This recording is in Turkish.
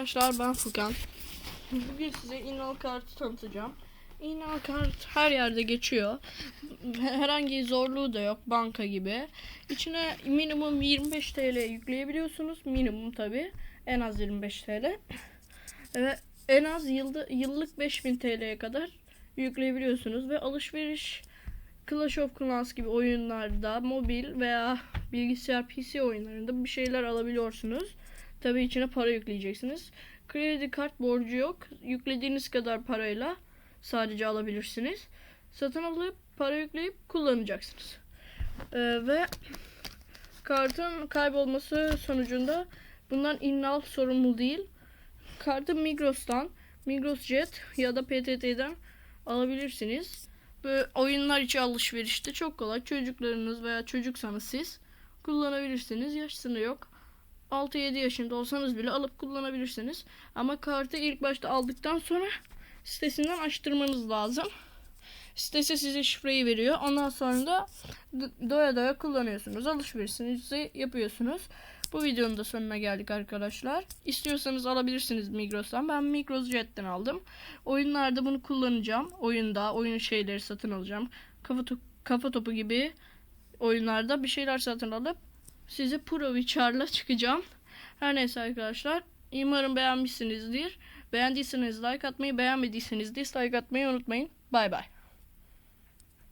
Arkadaşlar ben Furkan. Bugün size İnal kartı tanıtacağım. İnal kart her yerde geçiyor. Herhangi zorluğu da yok banka gibi. İçine minimum 25 TL yükleyebiliyorsunuz. Minimum tabi. En az 25 TL. Ve en az yılda, yıllık 5000 TL'ye kadar yükleyebiliyorsunuz. Ve alışveriş Clash of Clans gibi oyunlarda mobil veya bilgisayar PC oyunlarında bir şeyler alabiliyorsunuz. Tabii içine para yükleyeceksiniz. Kredi kart borcu yok. Yüklediğiniz kadar parayla sadece alabilirsiniz. Satın alıp para yükleyip kullanacaksınız. Ee, ve kartın kaybolması sonucunda bundan innal sorumlu değil. Kartı Migros'tan, Migros Jet ya da PTT'den alabilirsiniz. Böyle oyunlar içi alışverişte çok kolay. Çocuklarınız veya çocuksanız siz kullanabilirsiniz. Yaş sınırı yok. 6-7 yaşında olsanız bile alıp kullanabilirsiniz. Ama kartı ilk başta aldıktan sonra sitesinden açtırmanız lazım. Sitesi size şifreyi veriyor. Ondan sonra da doya doya kullanıyorsunuz. Alışverişinizi yapıyorsunuz. Bu videonun da sonuna geldik arkadaşlar. İstiyorsanız alabilirsiniz Migros'tan. Ben Migros Jet'ten aldım. Oyunlarda bunu kullanacağım. Oyunda oyun şeyleri satın alacağım. Kafa, to- kafa topu gibi oyunlarda bir şeyler satın alıp size Pro Witcher'la çıkacağım. Her neyse arkadaşlar. Umarım beğenmişsinizdir. Beğendiyseniz like atmayı, beğenmediyseniz dislike atmayı unutmayın. Bay bay.